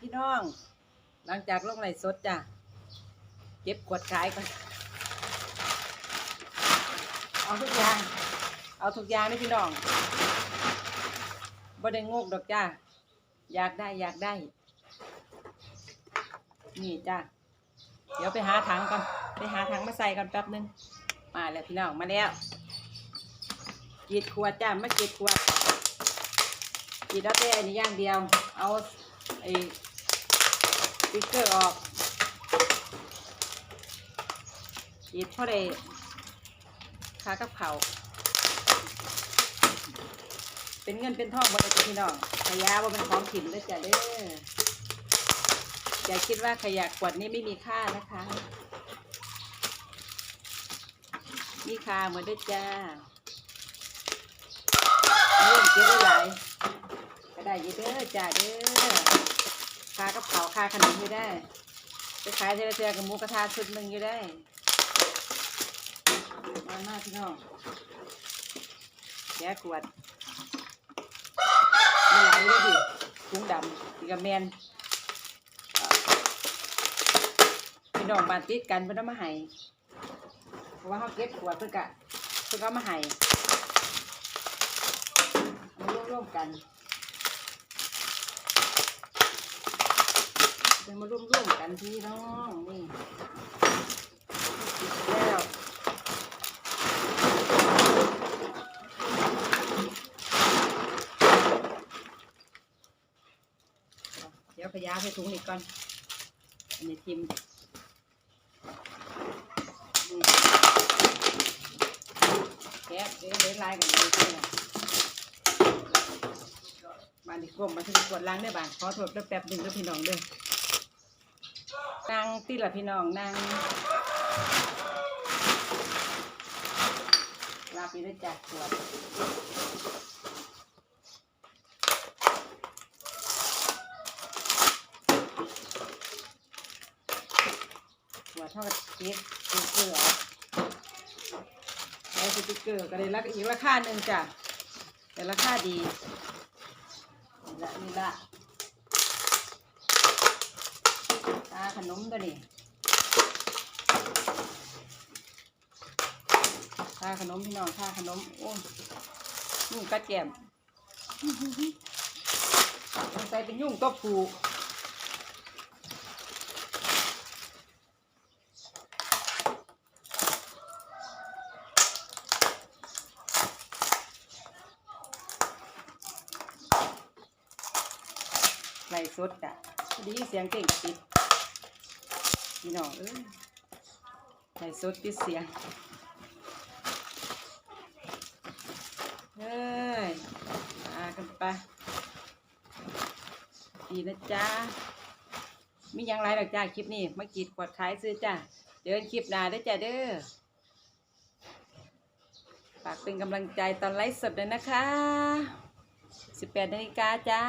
พี่น้อง หลังจากลงไหลสดจ้ะ เก็บขวดขายก่อน เอาทุกอย่าง เอาทุกอย่างนี่พี่น้องบ่ได้งกดอกจ้า อยากได้อยากได้ นี่จ้า เดี๋ยวไปหาถังก่อน ไปหาถังมาใส่ก่อนแป๊บนึง มาแล้วพี่น้องมาแล้วกีดขวดจ้าไม่กีดขวดกีดแล้วแต่อันนี้อย่างเดียว เอา ไอ้สติ๊กเกอร์ออกกรีดเพราได้ค่ากับเขาเป็นเงินเป็นทองบ่ได้จ้ะพี่น้องขยะว่าเป็นของถิ่นเลยจ้ะเด้ออย่าคิดว่าขยะขวดนี้ไม่มีค่านะคะ มีค่าเหมือนด้อจ้าเรื่องเก็บได้หลาย ได้อยี่เด้อจ้าเด้อค่ากับเขาค่าขนมอยู่ได้ไปขายเทละเทือกับหมูกระทะชุดหนึ่งอยู่ได้มามาพี่น้องแกะขวดมีหลายเลยดิถุงดำอีกับแมนเอ่อพี่น้องบานติดกันเพิ่นเอามาให้เพราะว่าเขาเก็บขวดเพิ่นกะเพิ่นก็มาให้เอามาร่วมๆกัน จะมาร่วมๆกันพี่น้องนี่แล้วเดี๋ยวขยะใส่ถุงนี่ก่อนอันนี้ทิมแกะเดี๋ยวเดี๋ยวลายกันเลยพี่บานดีกลมมาถึงกวดล้างได้อบานขอโทษด้วยแป๊บหนึ่งด้วยพี่น้องเด้ว นั่งตีละพี่น้องนั่งลาไปด้วยจัดขวดหัวเท่ากับเค้กสติ๊กเกอร์เอแล้วสติกเกอร์ก็ได้ราคาอีกราคาหนึ่งจ้ะแต่ราคาดีนี่ละนี่ละ ตาขนมตัวนี้ค่าขนมพี่น้องค่าขนม โอ้ยยุ่งกัดแก้มสงสัยเป็นยุ่งตัวผูไล่สดอะพอดีเสียงเก่งติด พี่น้องเอ้ยไล่สดปิเสียงเฮ้ย มากันไปดีนะจ๊ะมียังไรหรอกจ้าคลิปนี้มากีดกวดขายซื้อจ้าเดินคลิปหน้าได้จ้าเด้อฝากเป็นกำลังใจตอนไลฟ์สดเลยนะคะ 18นาฬิกาจ้า